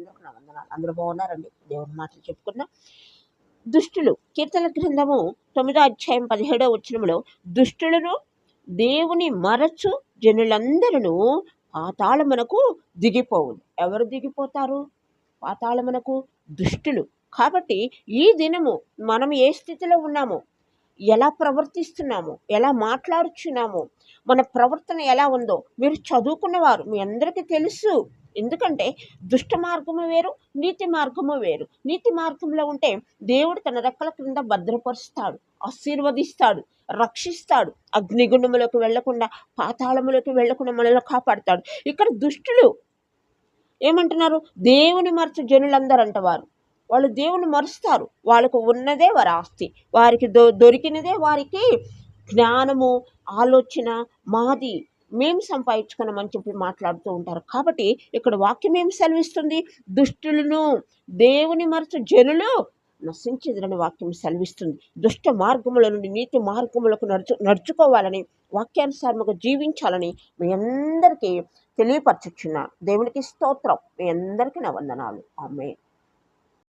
అందరికీ నా వందనాలు అందరూ బాగున్నారండి. దేవుని మాటలు చెప్పుకున్నా. దుష్టులు కీర్తన గ్రంథము తొమ్మిదో అధ్యాయం పదిహేడో వచనములో దుష్టులను దేవుని మరచు జనులందరూ పాతాళమునకు దిగిపోవు ఎవరు దిగిపోతారు? పాతాళమునకు దుష్టులు. కాబట్టి ఈ దినము మనం ఏ స్థితిలో ఉన్నామో? ఎలా ప్రవర్తిస్తున్నాము? ఎలా మాట్లాడుచున్నాము? మన ప్రవర్తన ఎలా ఉందో మీరు చదువుకున్నవారు మీ అందరికీ తెలుసు. ఎందుకంటే దుష్ట మార్గము వేరు నీతి మార్గము వేరు. నీతి మార్గంలో ఉంటే దేవుడు తన రెక్కల క్రింద భద్రపరుస్తాడు ఆశీర్వదిస్తాడు రక్షిస్తాడు. అగ్నిగుండములకు వెళ్ళకుండా పాతాళములకు వెళ్ళకుండా మనల్ని కాపాడుతాడు. ఇక్కడ దుష్టులు ఏమంటున్నారు? దేవుని మరచు జనులందరూ అంటవారు వాళ్ళు దేవుని మరుస్తారు. వాళ్ళకు ఉన్నదే వారి ఆస్తి. వారికి దొ దొరికినదే వారికి జ్ఞానము ఆలోచన మాది. మేము సంపాదించుకున్నామని చెప్పి మాట్లాడుతూ ఉంటారు. కాబట్టి ఇక్కడ వాక్యం ఏం సెలవిస్తుంది? దుష్టులను దేవుని మరచు జనులు నశించదని వాక్యం సెలవిస్తుంది. దుష్ట మార్గముల నుండి నీతి మార్గములకు నడుచు నడుచుకోవాలని వాక్యానుసారముగా జీవించాలని మీ అందరికీ తెలియపరచుచున్నా దేవునికి స్తోత్రం. మీ అందరికీ నా వందనాలు. ఆమె